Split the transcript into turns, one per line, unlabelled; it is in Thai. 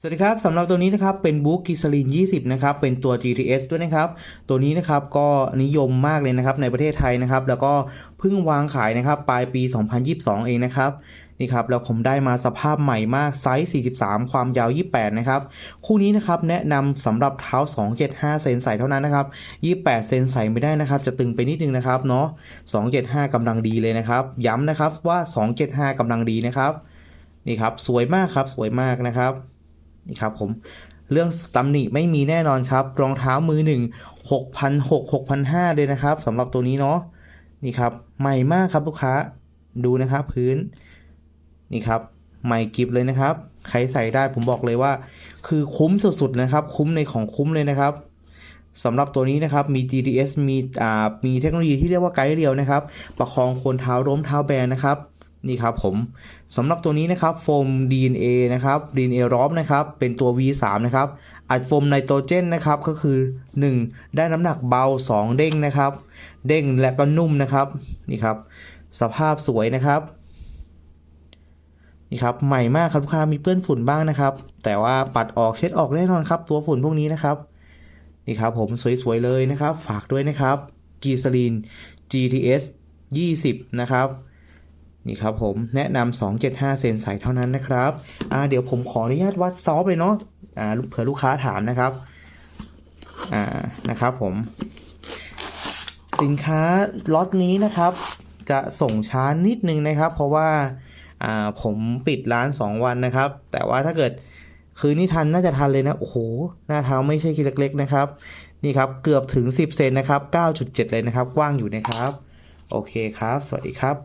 สวัสดีครับสำหรับตัวนี้นะครับเป็นบุ๊กกิสลิน 20 นะครับ เป็นตัว GTS ด้วยนะครับ ตัวนี้นะครับก็นิยมมากเลยนะครับในประเทศไทยนะครับ แล้วก็เพิ่งวางขายนะครับปลายปี 2022 เองนะครับนี่ครับแล้วผมได้มาสภาพใหม่มากไซส์ 43 ความยาว 28 นะครับ คู่นี้นะครับแนะนำสำหรับเท้า 275 เซนใส่เท่านั้นนะครับ 28 เซนใส่ไม่ได้นะครับ จะตึงไปนิดนึงนะครับเนาะ 275กำลังดีเลยนะครับ ย้ำนะครับว่า 275กำลังดีนะครับนี่ครับสวยมากครับสวยมากนะครับ นี่ครับผมเรื่องตำหนิไม่มีแน่นอนครับ รองเท้ามือหนึ่งหกพันหกหกพันห้าเลยนะครับสำหรับตัวนี้เนาะนี่ครับใหม่มากครับลูกค้าดูนะครับพื้นนี่ครับใหม่กิบเลยนะครับ ใครใส่ได้ผมบอกเลยว่า คือคุ้มสุดๆนะครับ คุ้มในของคุ้มเลยนะครับสำหรับตัวนี้นะครับมี GTS มีอ่ามีเทคโนโลยีที่เรียกว่าไกด์เรียวนะครับ ประคองคนเท้าล้มเท้าแบนนะครับ นี่ครับผมสำหรับตัวนี้นะครับโฟม DNA นะครับ DNA รอบนะครับ เป็นตัว V3 นะครับอัดโฟมไนโตรเจนนะครับก็คือ 1 ได้น้ำหนักเบา 2 เด้งนะครับ เด้งและก็นุ่มนะครับนี่ครับ สภาพสวยนะครับนี่ครับใหม่มากครับลูกค้ามีเปื้อนฝุ่นบ้างนะครับ แต่ว่าปัดออกเช็ดออกแน่นอนครับ ตัวฝุ่นพวกนี้นะครับนี่ครับผมสวยๆเลยนะครับ ฝากด้วยนะครับกีซาลีน GTS 20 นะครับ นี่ครับผมแนะนำ275 เซนใส่เท่านั้นนะครับอ่าเดี๋ยวผมขออนุญาตวัดซอฟเลยเนาะอ่าเผื่อลูกค้าถามนะครับอ่านะครับผม สินค้าล็อตนี้นะครับ จะส่งช้านิดนึงนะครับ เพราะว่าอ่าผมปิดร้าน 2 วันนะครับ แต่ว่าถ้าเกิดคืนนี้ทันน่าจะทันเลยนะ โอ้โห หน้าเท้าไม่ใช่กิเล็กๆนะครับ นี่ครับ เกือบถึง 10 เซนนะครับ 9.7 เลยนะครับ กว้างอยู่นะครับ โอเคครับ สวัสดีครับ